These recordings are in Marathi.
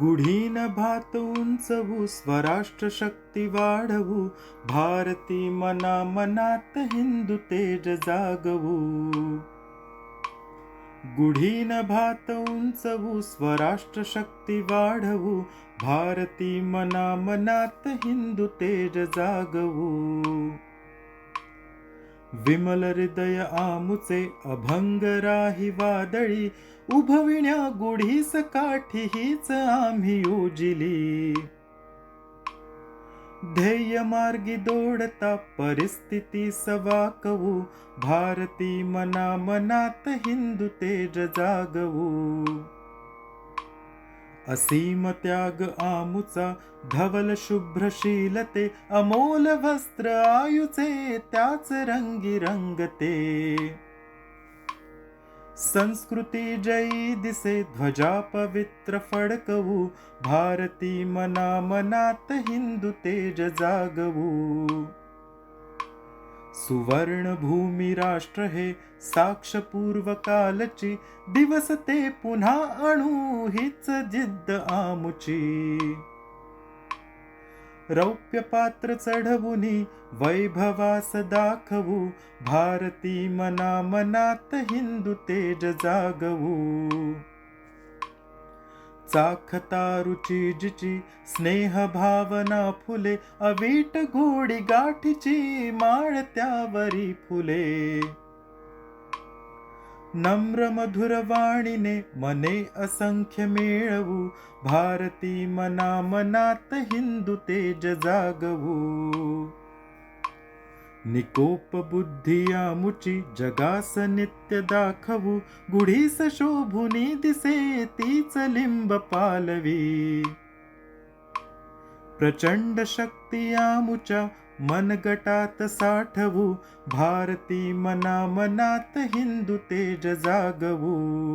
गुढीन भात उंचवू स्वराष्ट्र शक्ती वाढवू भारती मना मनात हिंदू तेज जागवू. गुढीन भात उंचवू स्वराष्ट्र शक्ती वाढवू भारती मना मनात हिंदू तेज जागवू. विमल हृदय आमुचे अभंग राही वादळी उभविण्या गुढीस काठी हीच आम्ही योजिली ध्येय मार्गी दोडता परिस्थिती सवाकवू भारती मना मनात हिंदू तेज जागवू असीम त्याग आमुचा धवल शुभ्रशीलते अमोल वस्त्र आयुचे त्याच रंगी रंगते संस्कृती जयी दिसे ध्वजा पवित्र फडकवू भारती मना मनात हिंदू तेज जागवू. सुवर्ण भूमी राष्ट्र हे साक्ष पूर्व कालची दिवस ते पुन्हा अणू हीच जिद्द आमुची. रौप्य पात्र चढवुनी वैभवास दाखवू भारती मना मनात हिंदू तेज जागवू. चाखता रुची जिची स्नेह भावना फुले अवीट घोडी गाठीची माळ त्यावरी फुले. नम्र मधुर वाणीने मने असंख्य मिळवू भारती मना मनात हिंदू तेज जागवू. निकोप बुद्धी आमुची जगास नित्य दाखवू गुढीस शोभुनी दिसे तीच लिंब पालवी. प्रचंड शक्ती मन मनगटात साठवू भारती मना मनात हिंदू तेज जागवू.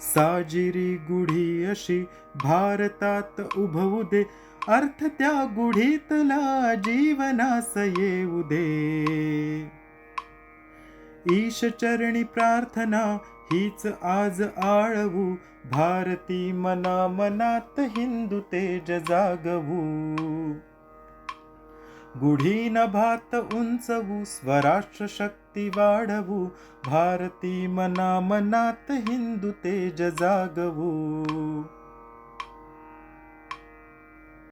साजिरी गुढी अशी भारतात उभवू दे अर्थ त्या गुढीतला जीवनास येऊ दे. ईशचरणी प्रार्थना हीच आज आळवू भारती मना मनात हिंदू तेज जागवू. गुढीन भात उंचवू स्वराष्ट्र शक्ती वाढवू भारती मना मनात हिंदू तेज जागवू.